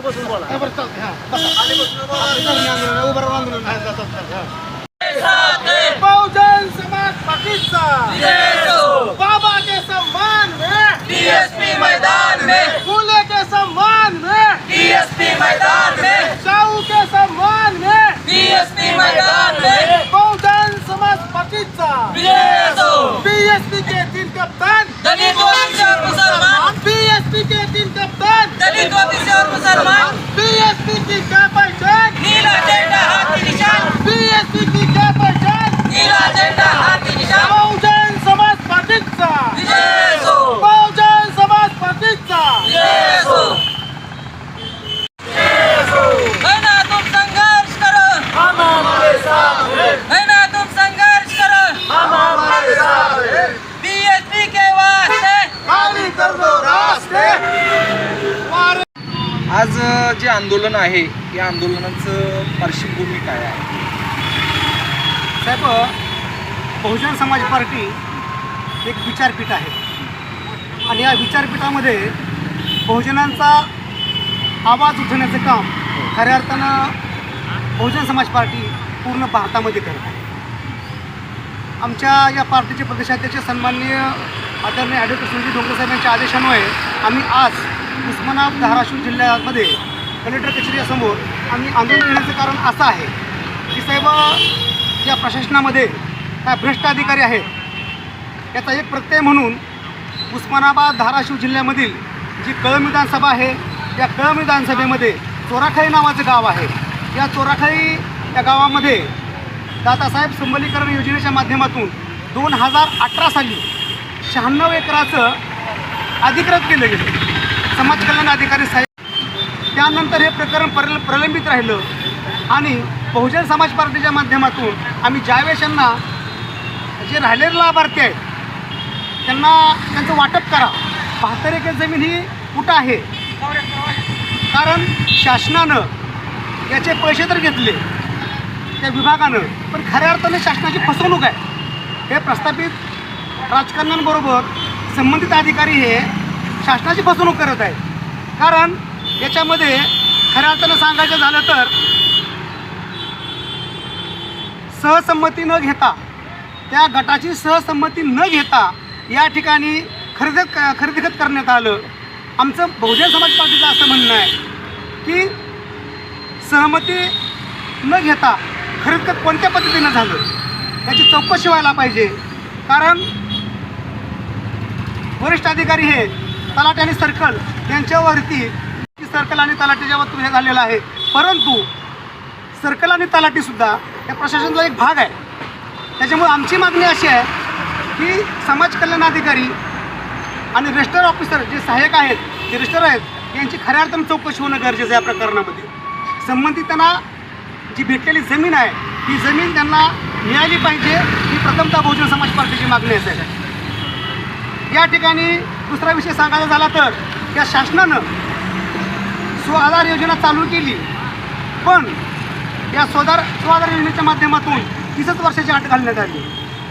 बसून बोला. उभं राहून आंदोलन. बहुजन समाज पाकिस्तान. आंदोलन आहे या आंदोलनाचं पार्श्वभूमी काय आहे? साहेब बहुजन समाज पार्टी एक विचारपीठ आहे. आणि या विचारपीठामध्ये बहुजनांचा आवाज उठवण्याचं काम खऱ्या अर्थानं बहुजन समाज पार्टी पूर्ण भारतामध्ये करत आहे. आमच्या या पार्टीचे प्रदेशाध्यक्ष सन्माननीय आदरणीय ॲडव्होकेट सुनील डोंगरे साहेब यांच्या आदेशान्वये आम्ही आज उस्मानाबाद धाराशिव जिल्ह्यामध्ये कलेक्टर कचेरीसमोर आम्ही आंदोलन करण्याचं कारण असं आहे की साहेब या प्रशासनामध्ये काय भ्रष्ट अधिकारी आहेत याचा एक प्रत्यय म्हणून उस्मानाबाद धाराशिव जिल्ह्यामधील जी कळम विधानसभा आहे या कळम विधानसभेमध्ये चोराखाई नावाचं गाव आहे. या चोराखाई या गावामध्ये दादासाहेब संबलीकरण योजनेच्या माध्यमातून दोन हजार अठरा साली शहाण्णव एकराचं अधिकृत केलं गेलं. समाज कल्याण अधिकारी साहेब त्यानंतर हे प्रकरण प्रल प्रलंबित राहिलं. आणि बहुजन समाज पार्टीच्या माध्यमातून आम्ही ज्यावेळेस यांना जे राहिलेले लाभार्थी आहेत त्यांना त्यांचं वाटप करा. बहात्तर एकर जमीन ही कुठं आहे? कारण शासनानं याचे पैसे तर घेतले त्या विभागानं पण खऱ्या अर्थाने शासनाची फसवणूक आहे. हे प्रस्थापित राजकारण्यांबरोबर संबंधित अधिकारी हे शासनाची फसवणूक करत आहेत. कारण याच्यामध्ये खऱ्या अर्थानं सांगायचं झालं तर सहसंमती न घेता त्या गटाची सहसंमती न घेता या ठिकाणी खरेदी खरेदीखत करण्यात आलं. आमचं बहुजन समाज पार्टीचं असं म्हणणं आहे की सहमती न घेता खरेदीखत कोणत्या पद्धतीनं झालं? याची चौकशी व्हायला पाहिजे. कारण वरिष्ठ अधिकारी हे तलाट आणि सर्कल यांच्यावरती सर्कल आणि तलाठीच्या वरती हे झालेलं आहे. परंतु सर्कल आणि तलाठीसुद्धा या प्रशासनाचा एक भाग आहे. त्याच्यामुळे आमची मागणी अशी आहे की समाज कल्याण अधिकारी आणि रजिस्टर ऑफिसर जे सहाय्यक आहेत जे रजिस्टर आहेत यांची खऱ्या अर्थानं चौकशी होणं गरजेचं आहे या प्रकरणामध्ये. संबंधित त्यांना जी भेटलेली जमीन आहे ती जमीन त्यांना मिळाली पाहिजे ही प्रथमतः बहुजन समाज पार्टीची मागणी असेल या ठिकाणी दुसरा विषय सांगायचा झाला तर या शासनानं स्वआधार योजना चालू केली. पण या स्वधार स्वआधार योजनेच्या माध्यमातून तीसच वर्षाची अट घालण्यात आली.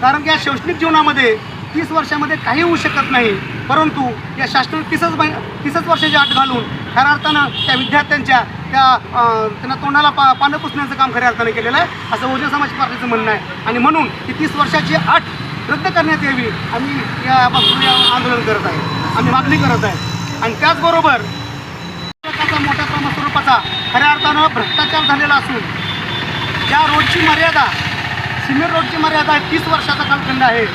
कारण की या शैक्षणिक जीवनामध्ये तीस वर्षामध्ये काही होऊ शकत नाही. परंतु या शासनाने तीसच मै तीसच वर्षाची अट घालून खऱ्या अर्थानं त्या विद्यार्थ्यांच्या त्या त्यांना तोंडाला पा पानं पुसण्याचं काम खऱ्या अर्थानं केलेलं आहे. असं बहुजन समाज पार्टीचं म्हणणं आहे. आणि म्हणून ही तीस वर्षाची अट रद्द करण्यात यावी आम्ही यापासून या आंदोलन करत आहे. आम्ही मागणी करत आहे. आणि त्याचबरोबर रोडचा खऱ्या अर्थानं भ्रष्टाचार झालेला असून ज्या रोडची मर्यादा सिमेंट रोडची मर्यादा तीस वर्षाचा कालखंड आहे.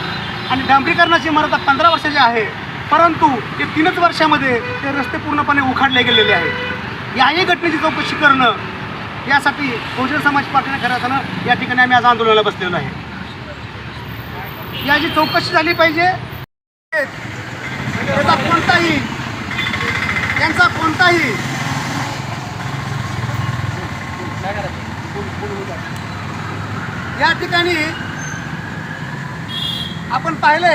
आणि डांबरीकरणाची मर्यादा पंधरा वर्षाची आहे. परंतु ते तीनच वर्षामध्ये ते रस्ते पूर्णपणे उखाडले गेलेले आहेत. याही घटनेची चौकशी करणं यासाठी बहुजन समाज पार्टीने खऱ्या अर्थानं या ठिकाणी आम्ही आज आंदोलनाला बसलेलो आहे. याची चौकशी झाली पाहिजे त्याचा कोणताही त्यांचा कोणताही या ठिकाणी आपण पाहिले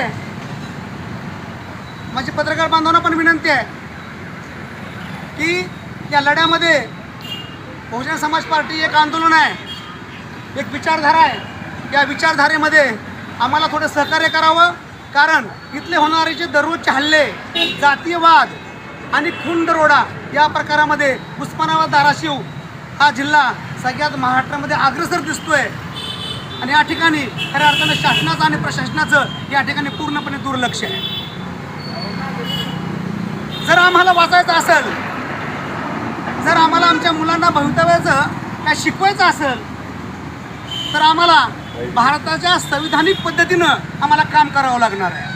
माझी पत्रकार बांधवांना पण विनंती आहे की या लढ्यामध्ये बहुजन समाज पार्टी एक आंदोलन आहे एक विचारधारा आहे. या विचारधारेमध्ये आम्हाला थोडं सहकार्य करावं कारण इथले होणारे जे दररोजचे हल्ले जातीयवाद आणि खून दरोडा या प्रकारामध्ये उस्मानाबाद धाराशिव हा जिल्हा सगळ्यात महाराष्ट्रामध्ये अग्रसर दिसतोय. आणि या ठिकाणी खऱ्या अर्थानं शासनाचं आणि प्रशासनाचं या ठिकाणी पूर्णपणे दुर्लक्ष आहे. जर आम्हाला वाचायचं असेल जर आम्हाला आमच्या मुलांना भवितव्याचं काय शिकवायचं असेल तर आम्हाला भारताच्या संविधानिक पद्धतीनं आम्हाला काम करावं लागणार आहे.